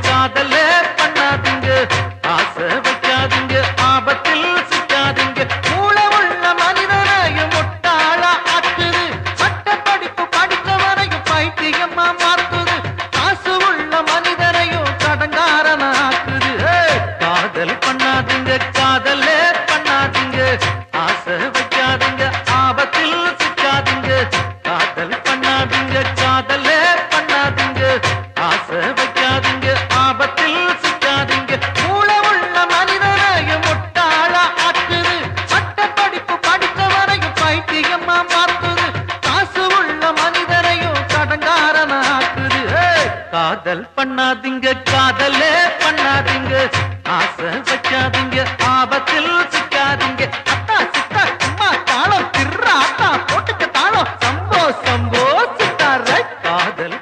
காதல பண்ணாதீங்க. ஆசை வைக்காதீங்க. ஆபத்தில் சிக்காதீங்க. மூள உள்ள மனிதனையும் முட்டாளா ஆக்குது. சட்ட படிப்பு படித்தவரையும் பைத்தியமா மாத்துது. காசு உள்ள மனிதனையும் கடங்காரன ஆக்குது. காதல் பண்ணாதீங்க. காதல பண்ணாதீங்க. ஆசை வைக்காதீங்க. ஆபத்தில் சிக்காதீங்க. காதல் பண்ணாதீங்க. காதல அதிகமா பார்க்குது காசு உள்ள மனிதரையும் கடங்காரன ஆக்குது காதல் பண்ணாதீங்க காதலே பண்ணாதீங்க. ஆசை வச்சாதீங்க ஆபத்தில் சிக்காதீங்க. அத்தா சித்தா சும்மா தாளம் திருறா அத்தா போட்டுக்க தாளம். சம்போ சம்போ சித்தார காதல்